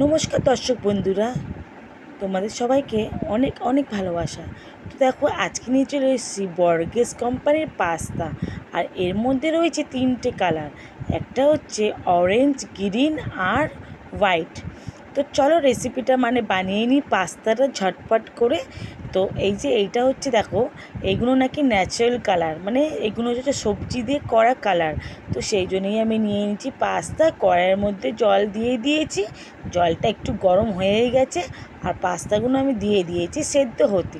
নমস্কার দর্শক বন্ধুরা, তোমাদের সবাইকে অনেক অনেক ভালোবাসা। তো দেখো, আজকে নিয়ে চলে এসেছি বর্গেস কোম্পানির পাস্তা, আর এর মধ্যে রয়েছে তিনটে কালার। একটা হচ্ছে অরেঞ্জ গ্রিন আর হোয়াইট তো চলো রেসিপিটা মানে বানিয়ে নিই, পাস্তাটা ঝটপট করে। তো এই যে এইটা হচ্ছে দেখো, এগুলো নাকি ন্যাচারাল কালার মানে এগুলো হচ্ছে সবজি দিয়ে করা কালার তো সেই জন্যই আমি নিয়ে নিয়েছি পাস্তা, কড়াইয়ের মধ্যে জল দিয়ে দিয়েছি। জলটা একটু গরম হয়ে গেছে আর পাস্তাগুলো আমি দিয়ে দিয়েছি সেদ্ধ হতে।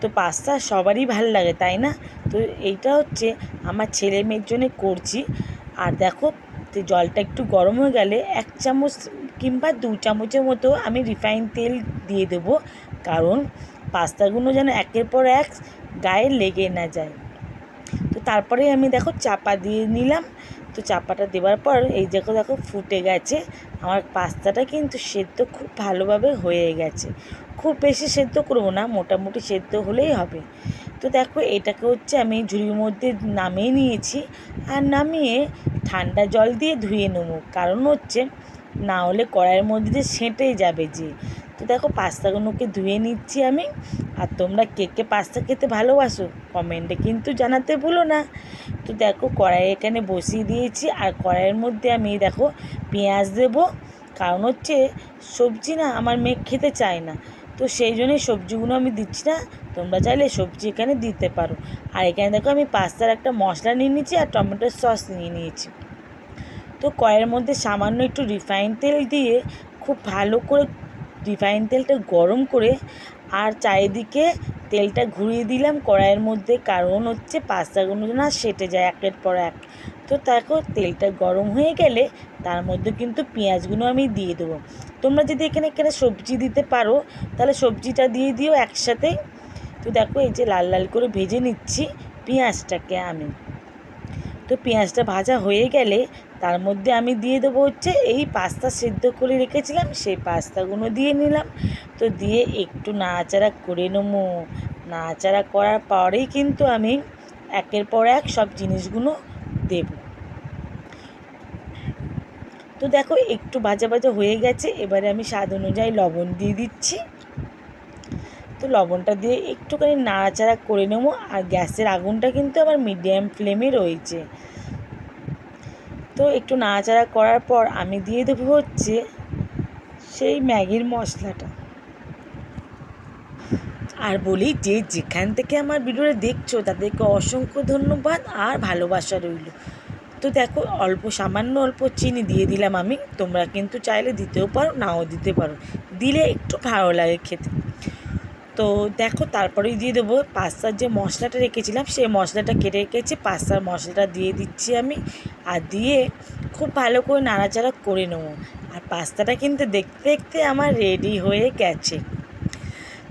তো পাস্তা সবারই ভালো লাগে, তাই না? তো এইটা হচ্ছে আমার ছেলে মেয়ের জন্য করছি। আর দেখো, তো জলটা একটু গরম হয়ে গেলে এক চামচ কিংবা দু চামচের মতো আমি রিফাইন তেল দিয়ে দেবো। কারণ পাস্তাগুলো যেন একের পর এক গায়ে লেগে না যায়। তো তারপরে আমি দেখো চাপা দিয়ে নিলাম। তো চাপাটা দেওয়ার পর এই দেখো দেখো ফুটে গেছে। আমার পাস্তাটা কিন্তু সেদ্ধ খুব ভালোভাবে হয়ে গেছে। খুব বেশি সেদ্ধ করব না, মোটামুটি সেদ্ধ হলেই হবে। তো দেখো এটাকে হচ্ছে আমি ঝুড়ির মধ্যে নামিয়ে নিয়েছি আর নামিয়ে ঠান্ডা জল দিয়ে ধুয়ে নেব। কারণ হচ্ছে না হলে কড়াইয়ের মধ্যে সেঁটে যাবে যে তো দেখো, পাস্তাগুলোকে ধুয়ে নিচ্ছি আমি। আর তোমরা কে কে পাস্তা খেতে ভালোবাসো, কমেন্টে কিন্তু জানাতে ভুলো না। তো দেখো, কড়াই এখানে বসিয়ে দিয়েছি। আর কড়াইয়ের মধ্যে আমি দেখো, পেঁয়াজ দেবো। কারণ হচ্ছে, সবজি না আমার মেয়ে খেতে চায় না। তো সেই জন্যই সবজিগুলো আমি দিচ্ছি না। তোমরা চাইলে সবজি এখানে দিতে পারো। আর এখানে দেখো, আমি পাস্তার একটা মশলা নিয়ে নিয়েছি আর টমেটোর সস নিয়ে নিয়েছি। তো কড়াইয়ের মধ্যে সামান্য একটু রিফাইন তেল দিয়ে খুব ভালো করে রিফাইন তেলটা গরম করে আর চারিদিকে তেলটা ঘুরিয়ে দিলাম কড়াইয়ের মধ্যে। কারণ হচ্ছে পাস্তাগুলো না, সেটে যায় একের পর এক। তো দেখো, তেলটা গরম হয়ে গেলে তার মধ্যে কিন্তু পেঁয়াজগুলো আমি দিয়ে দেবো। তোমরা যদি এখানে এখানে সবজি দিতে পারো, তাহলে সবজিটা দিয়ে দিও একসাথে। তো দেখো, এই যে লাল লাল করে ভেজে নিচ্ছি পেঁয়াজটাকে আমি। তো পেঁয়াজটা ভাজা হয়ে গেলে তার মধ্যে আমি দিয়ে দেবো হচ্ছে এই পাস্তা সেদ্ধ করে রেখেছিলাম, সেই পাস্তাগুলো দিয়ে নিলাম। তো দিয়ে একটু নাড়াচাড়া করে নেব। নাড়াচাড়া করার পরেই কিন্তু আমি একের পর এক সব জিনিসগুলো দেব। তো দেখো একটু ভাজা ভাজা হয়ে গেছে, এবারে আমি স্বাদ অনুযায়ী লবণ দিয়ে দিচ্ছি। তো লবণটা দিয়ে একটুখানি নাড়াচাড়া করে নেব, আর গ্যাসের আগুনটা কিন্তু আমার মিডিয়াম ফ্লেমে রয়েছে। তো একটু নাড়াচাড়া করার পর আমি দিয়ে দেবো হচ্ছে সেই ম্যাগির মশলাটা। আর বলি যে যেখান থেকে আমার ভিডিওটা দেখছ, তাদেরকে অসংখ্য ধন্যবাদ আর ভালোবাসা রইল। তো দেখো, অল্প সামান্য অল্প চিনি দিয়ে দিলাম আমি, তোমরা কিন্তু চাইলে দিতেও পারো, নাও দিতে পারো। দিলে একটু ভালো লাগে খেতে। তো দেখো, তারপরেই দিয়ে দেবো পাস্তার যে মশলাটা রেখেছিলাম, সেই মশলাটা কেটে রেখেছি, পাস্তার মশলাটা দিয়ে দিচ্ছি আমি। আর দিয়ে খুব ভালো করে নাড়াচাড়া করে নেব। আর পাস্তাটা কিন্তু দেখতে দেখতে আমার রেডি হয়ে গেছে।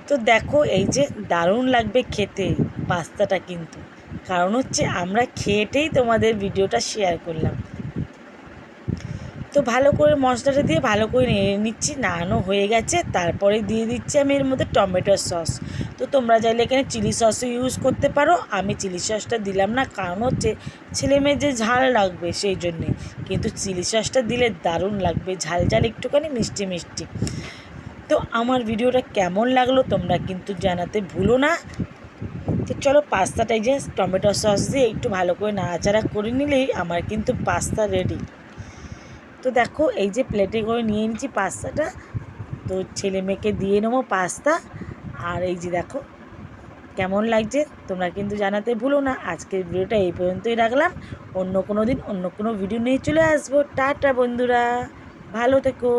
তো দেখো, এই যে দারুণ লাগবে খেতে পাস্তাটা কিন্তু। কারণ হচ্ছে আমরা খেয়েটেই তোমাদের ভিডিওটা শেয়ার করলাম। তো ভালো করে মশলাটা দিয়ে ভালো করে নেড়ে নিচ্ছি নাড়ানো হয়ে গেছে। তারপরে দিয়ে দিচ্ছি আমি এর মধ্যে টমেটোর সস। তো তোমরা চাইলে এখানে চিলি সসও ইউজ করতে পারো। আমি চিলি সসটা দিলাম না, কারণ হচ্ছে ছেলে মেয়ে যে ঝাল লাগবে সেই জন্যে। কিন্তু চিলি সসটা দিলে দারুণ লাগবে, ঝাল ঝাল একটুখানি মিষ্টি মিষ্টি। তো আমার ভিডিওটা কেমন লাগল তোমরা কিন্তু জানাতে ভুলো না। তো চলো পাস্তাটাই যে টমেটো সস দিয়ে একটু ভালো করে নাড়াচাড়া করে নিলেই আমার কিন্তু পাস্তা রেডি তো দেখো, এই যে প্লেটে করে নিয়ে নিচ্ছি পাস্তাটা। তো ছেলে মেয়েকে দিয়ে নেব পাস্তা। আর এই যে দেখো, কেমন লাগছে তোমরা কিন্তু জানাতে ভুলো না। আজকের ভিডিওটা এই পর্যন্তই রাখলাম। অন্য কোনো দিন অন্য কোনো ভিডিও নিয়ে চলে আসব। টাটা বন্ধুরা, ভালো থেকো।